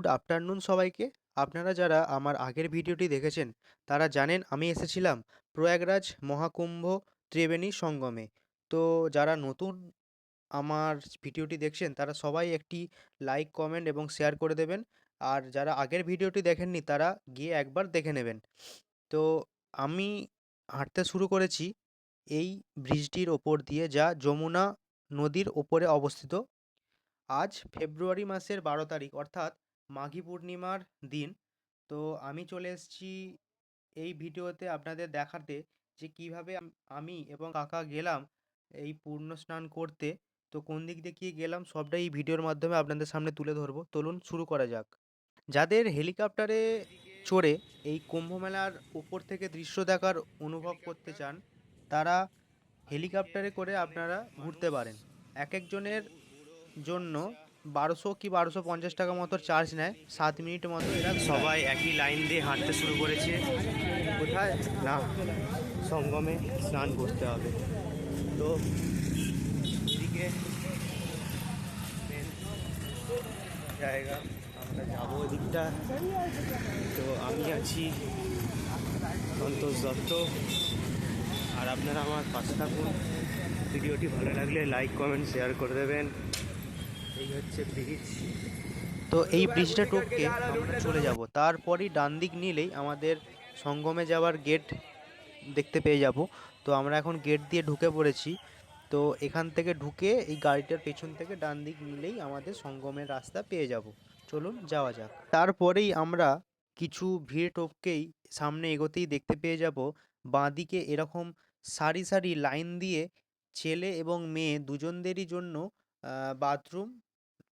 Good afternoon সবাইকে। আপনারা যারা আমার আগের ভিডিওটি দেখেছেন, তারা জানেন আমি এসেছিলাম প্রয়াগরাজ মহাকুম্ভ ত্রিবেণী সঙ্গমে। তো যারা নতুন আমার ভিডিওটি দেখছেন, তারা সবাই একটি লাইক, কমেন্ট এবং শেয়ার করে দেবেন। আর যারা আগের ভিডিওটি দেখেননি, তারা গিয়ে একবার দেখে নেবেন। তো আমি হাঁটতে শুরু করেছি এই ব্রিজটির ওপর দিয়ে যা যমুনা নদীর ওপরে অবস্থিত। আজ ফেব্রুয়ারি মাসের বারো তারিখ, অর্থাৎ মাঘী পূর্ণিমার দিন। তো আমি চলে এসেছি এই ভিডিওতে আপনাদের দেখাতে যে কীভাবে আমি এবং কাকা গেলাম এই পূর্ণ স্নান করতে। তো কোন দিক দিয়ে কি গেলাম সবটাই এই ভিডিওর মাধ্যমে আপনাদের সামনে তুলে ধরবো। চলুন শুরু করা যাক। যাদের হেলিকপ্টারে চড়ে এই কুম্ভ মেলার উপর থেকে দৃশ্য দেখার অনুভব করতে চান, তারা হেলিকপ্টারে করে আপনারা ঘুরতে পারেন। এক একজনের জন্য বারোশো কি বারোশো পঞ্চাশ টাকা মতো চার্জ নেয় সাত মিনিট মতো এরা সবাই একই লাইন দিয়ে হাঁটতে শুরু করেছে। কোথায়? না সঙ্গমে স্নান করতে হবে। তো এদিকে জায়গা আমরা যাব ওদিকটা তো আমি আছি সন্তোষ দত্ত। আর আপনারা আমার পাশে থাকুন। ভিডিওটি ভালো লাগলে লাইক কমেন্ট শেয়ার করে দেবেন। এই হচ্ছে ব্রিজ তো এই ব্রিজটা টপকে আমরা চলে যাব। তারপরই ডান দিক নিলেই আমাদের সঙ্গমে যাওয়ার গেট দেখতে পেয়ে যাব। তো আমরা এখন গেট দিয়ে ঢুকে পড়েছি। তো এখান থেকে ঢুকে এই গাড়িটার পেছন থেকে ডান দিক নিলেই আমাদের সঙ্গমের রাস্তা পেয়ে যাব। চলুন যাওয়া যাক। তারপরেই আমরা কিছু ভিড় টপকেই সামনে এগোতেই দেখতে পেয়ে যাব। বাঁদিকে এরকম সারি সারি লাইন দিয়ে ছেলে এবং মেয়ে দুজনদেরই জন্য বাথরুম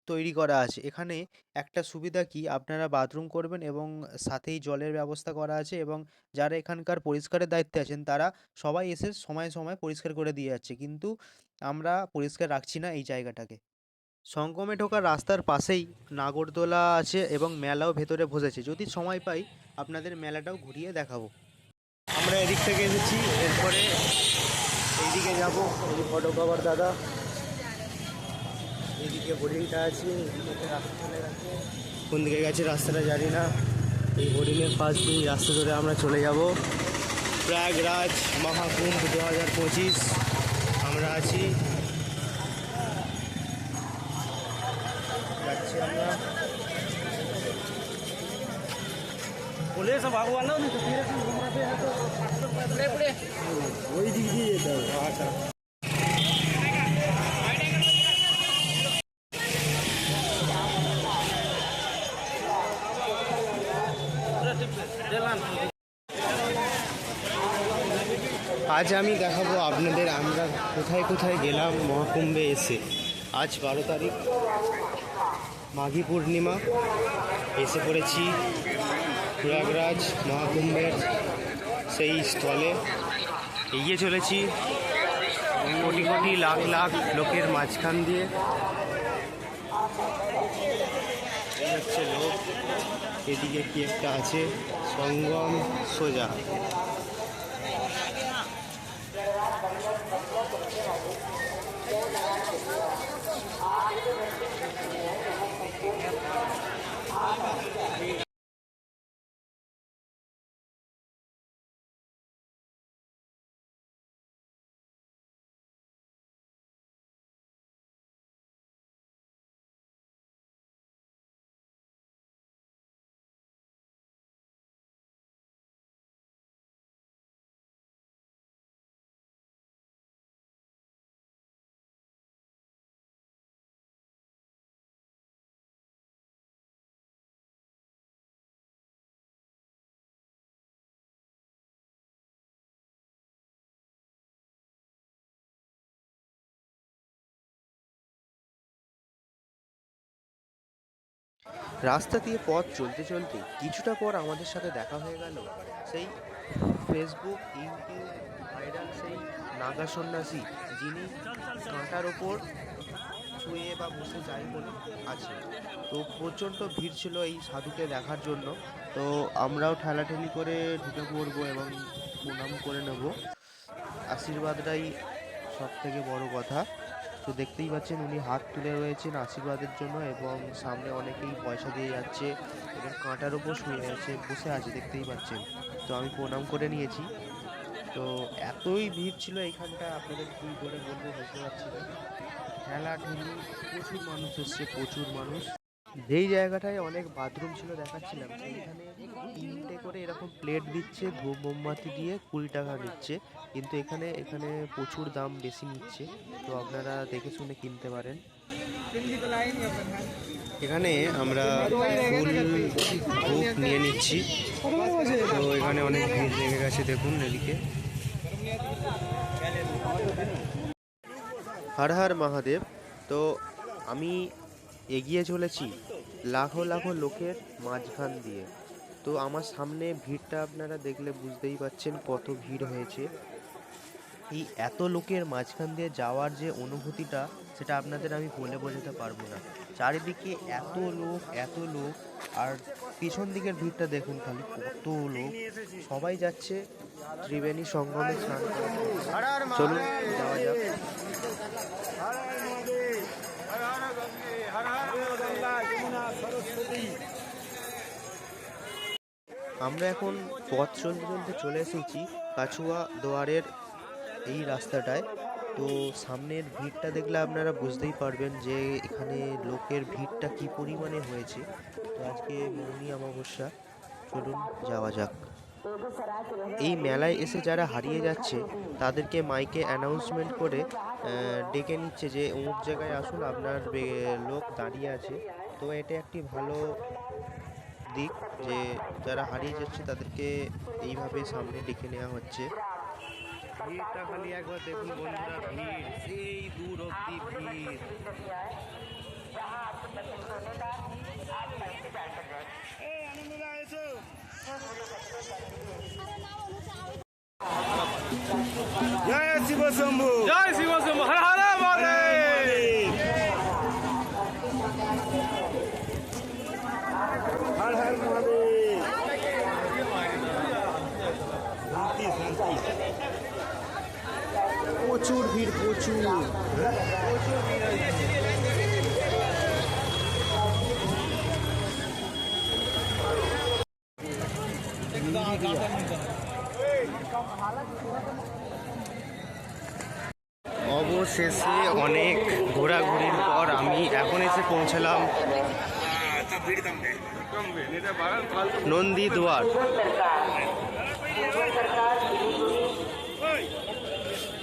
তৈরি করা আছে। এখানে একটা সুবিধা কি? আপনারা বাথরুম করবেন এবং সাথেই জলের ব্যবস্থা করা আছে এবং যারা এখানকার পরিষ্কারের দায়িত্বে আছেন তারা সবাই এসে সময় সময় পরিষ্কার করে দিয়ে যাচ্ছে। কিন্তু আমরা পরিষ্কার রাখছি না এই জায়গাটাকে। সঙ্গমে ঢোকার রাস্তার পাশেই নাগরদোলা আছে এবং মেলাও ভেতরে বসেছে। যদি সময় পাই, আপনাদের মেলাটাও ঘুরিয়ে দেখাবো। আমরা এদিক থেকে এসেছি। এরপরে এইদিকে যাব। ফটো কভার দাদা। যে বোর্ডিংটা আছে। কোন দিকে গেছে রাস্তাটা জানি না। এই বোর্ডিংয়ের পাশ দিন রাস্তা ধরে আমরা চলে যাব। প্রয়াগরাজ মহাকুম্ভ দু হাজার পঁচিশ। আমরা আছি। যাচ্ছি আমরা। বলে সব ভগবান ওই দিক দিয়ে যেতে হবে। আচ্ছা। আজ আমি দেখাবো আপনাদের আমরা কোথায় কোথায় গেলাম মহাকুম্ভে এসে। আজ বারো তারিখ, মাঘী পূর্ণিমা, এসে পড়েছি প্রয়াগরাজ মহাকুম্ভের সেই স্থলে। এগিয়ে চলেছি কোটি কোটি লাখ লাখ লোকের মাঝখান দিয়ে। হচ্ছে লোক, এদিকে কি একটা আছে, সঙ্গম সোজা। রাস্তা দিয়ে পথ চলতে চলতে কিছুটা পর আমাদের সাথে দেখা হয়ে গেল। সেই ফেসবুক ইউটিউব ভাইরাল সেই নাগা সন্ন্যাসী, যিনি কাঁটার ওপর শুয়ে বা বসে যাই বলে আছে। তো প্রচণ্ড ভিড় ছিল এই সাধুকে দেখার জন্য। তো আমরাও ঠেলাঠেলি করে ঢুকে পড়ব এবং প্রণাম করে নেব। আশীর্বাদটাই সব থেকে বড় কথা। তো দেখতেই পাচ্ছেন উনি হাত তুলে রয়েছেন আশীর্বাদের জন্য এবং সামনে অনেকেই পয়সা দিয়ে যাচ্ছে এবং কাঁটার ওপর শুয়ে আছে, বসে আছে, দেখতেই পাচ্ছেন। তো আমি প্রণাম করে নিয়েছি। তো এতই ভিড় ছিল এইখানটা, আপনাদের কী করে বলব বুঝতে পারছি না। ঠেলা ঠেলি প্রচুর মানুষ এসছে, প্রচুর মানুষ। যেই জায়গাটায় অনেক বাথরুম ছিল, দেখাচ্ছিলাম তিনটে করে এরকম প্লেট দিচ্ছে ধূপ মোমবাতি দিয়ে কুড়ি টাকা নিচ্ছে। কিন্তু এখানে এখানে প্রচুর দাম বেশি নিচ্ছে। তো আপনারা দেখে শুনে কিনতে পারেন। এখানে আমরা ফুল ধূপ নিয়ে নিচ্ছি। তো এখানে অনেক ভিড় লেগে গেছে দেখুন এদিকে। হর হর মহাদেব। তো আমি এগিয়ে চলেছি লাখো লাখো লোকের মাঝখান দিয়ে। তো আমার সামনে ভিড়টা আপনারা দেখলে বুঝতেই পাচ্ছেন কত ভিড় হয়েছে। এই এত লোকের মাঝখান দিয়ে যাওয়ার যে অনুভূতিটা, সেটা আপনাদের আমি বলে বোঝাতে পারব না। চারিদিকে এত লোক এত লোক, আর পিছন দিকের ভিড়টা দেখুন খালি কত লোক। সবাই যাচ্ছে ত্রিবেণী সঙ্গমে স্নান চলুন, যাওয়া যাক। আমরা এখন পথ চলতে চলতে চলে এসেছি কাছুয়া দোয়ারের এই রাস্তাটায়। তো সামনের ভিড়টা দেখলে আপনারা বুঝতেই পারবেন যে এখানে লোকের ভিড়টা কি পরিমাণে হয়েছে। তো আজকে মৌনি অমাবস্যা, চলুন যাওয়া যাক। এই মেলায় এসে যারা হারিয়ে যাচ্ছে, তাদেরকে মাইকে অ্যানাউন্সমেন্ট করে ডেকে নিচ্ছে যে অমুক জায়গায় আসুন, আপনার লোক দাঁড়িয়ে আছে। তো এটা একটি ভালো দিক যে যারা হারিয়ে যাচ্ছে তাদেরকে এইভাবে সামনে ডেকে নেওয়া হচ্ছে। ভিড়টা খালি একবার দেখুন বন্ধুরা ভিড় সেই দূর অব্দি ভিড়। জয় শিব শম্ভু। জয় শিব শম্ভু হর হর মহাদেব হর হর মহাদেব শান্তি শান্তি প্রচুর ভিড় অবশেষে অনেক ঘোরাঘুরির পর আমি এখন এসে পৌঁছালাম নন্দী দুয়ার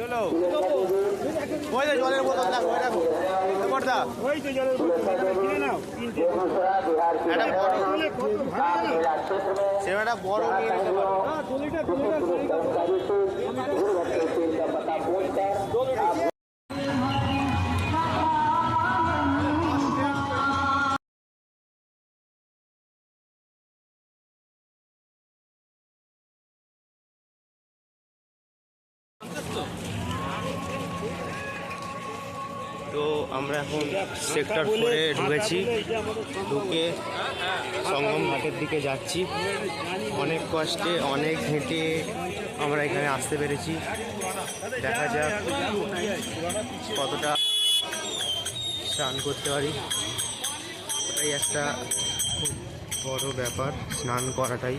হলো ওই যে জলের বোতল দেখো ওই দেখো বড়দা ওই তো জলের বোতল কিনে নাও তিনটে একটা বড়? সে একটা বড় নিয়ে নিতে পারো হ্যাঁ, টলিটা টলিটা টলিটা তো আমরা এখন সেক্টর ফোরে ঢুকেছি। ঢুকে সঙ্গম ঘাটের দিকে যাচ্ছি। অনেক কষ্টে, অনেক হেঁটে আমরা এখানে আসতে পেরেছি। দেখা যাক কতটা স্নান করতে পারি। ওটাই একটা খুব বড় ব্যাপার, স্নান করাটাই।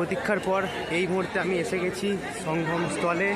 প্রতীক্ষার পর এই মুহূর্তে আমি এসে গেছি সঙ্গম স্থলে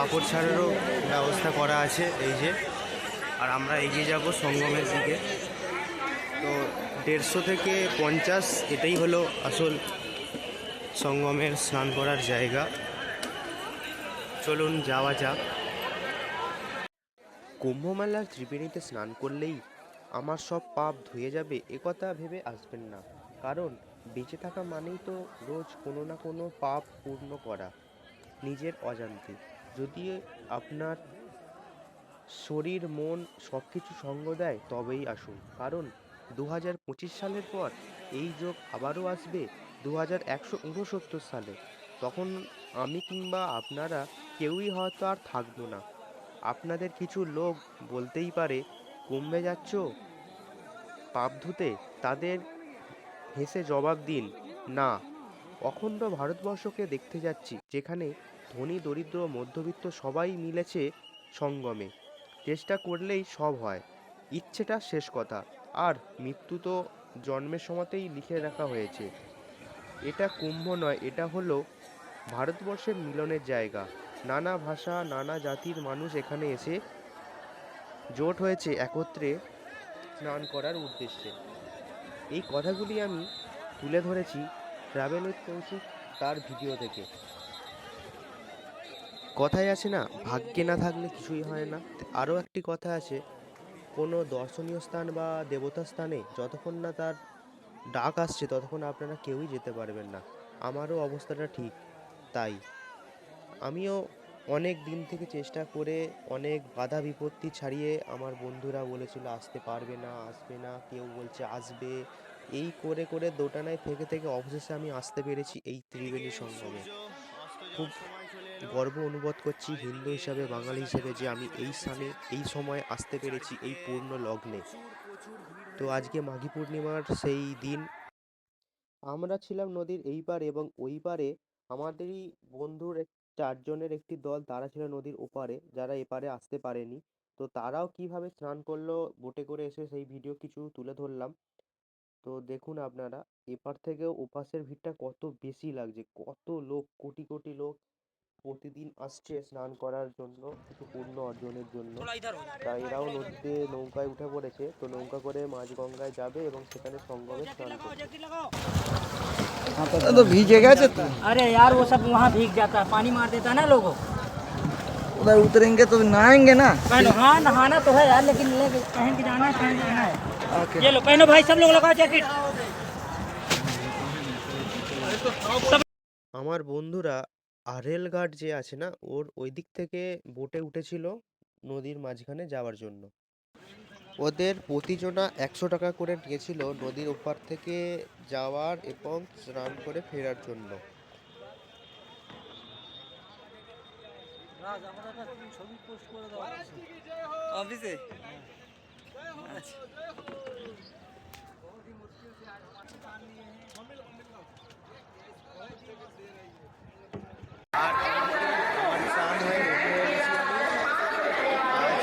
কাপড় ছাড়ারও ব্যবস্থা করা আছে, এই যে। আর আমরা এগিয়ে যাব সঙ্গমের দিকে। তো দেড়শো থেকে পঞ্চাশ এটাই হলো আসল সঙ্গমের স্নান করার জায়গা। চলুন যাওয়া যাক। কুম্ভমেলার ত্রিবেণীতে স্নান করলেই আমার সব পাপ ধুয়ে যাবে একথা ভেবে আসবেন না। কারণ বেঁচে থাকা মানেই তো রোজ কোনো না কোনো পাপ পূর্ণ করা, নিজের অজান্তে। যদি আপনার শরীর, মন সব কিছু সঙ্গ দেয়, তবেই আসুন। কারণ দু হাজার পঁচিশ সালের পর এই যোগ আবারও আসবে দু হাজার একশো উনসত্তর সালে। তখন আমি কিংবা আপনারা কেউই হয়তো আর থাকব না। আপনাদের কিছু লোক বলতেই পারে কমবে যাচ্ছ? পাপ ধুতে তাদের হেসে জবাব দিন। না, অখণ্ড ভারতবর্ষকে দেখতে যাচ্ছি, যেখানে ধনী, দরিদ্র, মধ্যবিত্ত সবাই মিলেছে সঙ্গমে। চেষ্টা করলেই সব হয়। ইচ্ছেটা শেষ কথা। আর মৃত্যু তো জন্মের সময়তেই লিখে রাখা হয়েছে। এটা কুম্ভ নয়, এটা হলো ভারতবর্ষের মিলনের জায়গা। নানা ভাষা, নানা জাতির মানুষ এখানে এসে জোট হয়েছে একত্রে স্নান করার উদ্দেশ্যে। এই কথাগুলি আমি তুলে ধরেছি ট্রাভেল উইথ কৌশিক তার ভিডিও থেকে। কথায় আছে না, ভাগ্যে না থাকলে কিছুই হয় না। আরও একটি কথা আছে, কোনো দর্শনীয় স্থান বা দেবতা স্থানে যতক্ষণ না তার ডাক আসছে, ততক্ষণ আপনারা কেউই যেতে পারবেন না। আমারও অবস্থাটা ঠিক তাই। আমিও অনেক দিন থেকে চেষ্টা করে অনেক বাধা বিপত্তি ছাড়িয়ে আমার বন্ধুরা বলেছিল, আসতে পারবে না, আসবে না। কেউ বলছে, আসবে। এই করে করে দোটানায় থেকে থেকে অবশেষে আমি আসতে পেরেছি এই ত্রিবেণী সঙ্গমে। খুব গর্ব অনুভব করছি হিন্দু হিসাবে, বাঙালি হিসেবে যে আমি এই স্থানে, এই সময় আসতে পেরেছি এই পূর্ণ লগ্নে। তো আজকে মাঘী পূর্ণিমার সেই দিন আমরা ছিলাম নদীর এই পারে এবং ওই পারে আমাদেরই বন্ধুর চারজনের একটি দল, তারা ছিল নদীর ওপারে যারা এপারে আসতে পারেনি। তো তারাও কীভাবে স্নান করল, বোটে করে এসে সেই ভিডিও কিছু তুলে ধরলাম। তো দেখুন আপনারা, এপার থেকেও ওপাশের ভিড়টা কত বেশি লাগছে, কত লোক, কোটি কোটি লোক প্রতিদিন আসছে স্নান করার জন্য কিছু পুণ্য অর্জনের জন্য তাই এরাও নদীতে নৌকায় উঠে পড়েছে তো নৌকা করে মাঝগঙ্গায় যাবে এবং সেখানে সঙ্গমে স্নান করবে तो भीगे गए थे तो अरे यार वो सब वहाँ भीग जाता है पानी मार देता है ना लोगों को उधर उतरेंगे तो नहाएंगे ना पहनो हाँ नहाना तो है यार लेकिन ले पहन के जाना है पहन के जाना है ओके ये लो पहनो भाई सब लोग लगाओ जैकेट আমার বন্ধুরা আরেল ঘাট যে আছে না ওর ওই দিক থেকে বোটে উঠেছিল নদীর মাঝখানে যাওয়ার জন্য। ওদের প্রতিজনা একশো টাকা করে নিয়েছিল নদীর ওপার থেকে যাওয়ার এবং স্নান করে ফেরার জন্য। অফিসে আমার স্নান হয়ে ready হয়ে গেছি আমি। আজ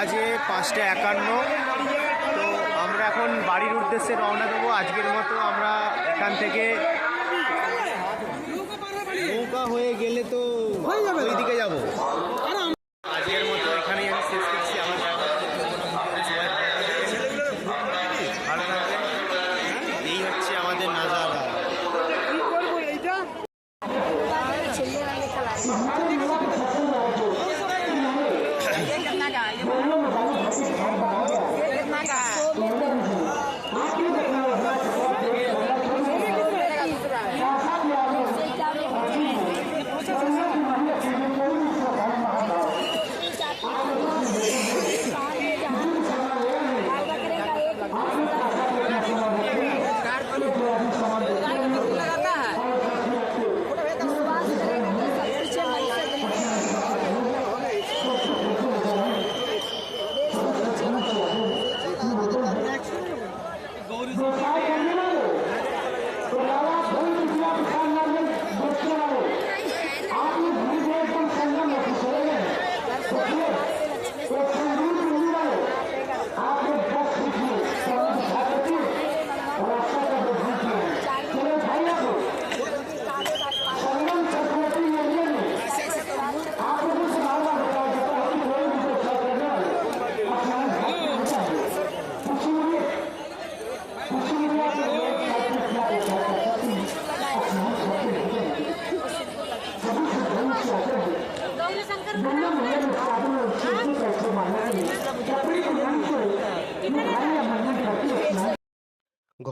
বাজে পাঁচটা একান্ন। তো আমরা এখন বাড়ির উদ্দেশ্যে রওনা দেবো। আজকের মতো আমরা এখান থেকে নৌকা হয়ে গেলে তো ওই দিকে যাব আজকের মতো এখানেই আমি শেষ করছি আমার দেখা হচ্ছে অন্য কোনো ভিডিওতে। সবাই ভালো থাকবেন। ভালো থাকবেন এই হচ্ছে আমাদের নাজারা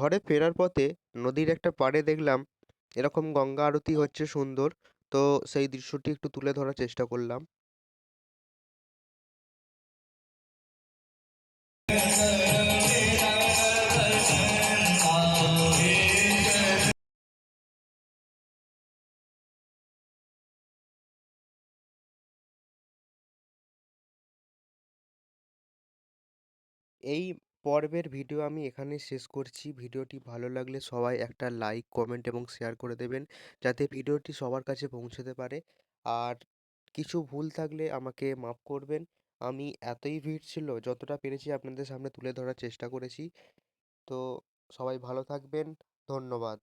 ঘরে ফেরার পথে নদীর একটা পাড়ে দেখলাম এরকম গঙ্গা আরতি হচ্ছে সুন্দর। তো সেই দৃশ্যটি একটু তুলে ধরার চেষ্টা করলাম। এই পর্বের ভিডিও আমি এখানে শেষ করছি। ভিডিওটি ভালো লাগলে সবাই একটা লাইক, কমেন্ট এবং শেয়ার করে দেবেন যাতে ভিডিওটি সবার কাছে পৌঁছতে পারে। আর কিছু ভুল থাকলে আমাকে মাফ করবেন। আমি এতই ভিড় ছিল যতটা পেরেছি আপনাদের সামনে তুলে ধরার চেষ্টা করেছি। তো সবাই ভালো থাকবেন। ধন্যবাদ।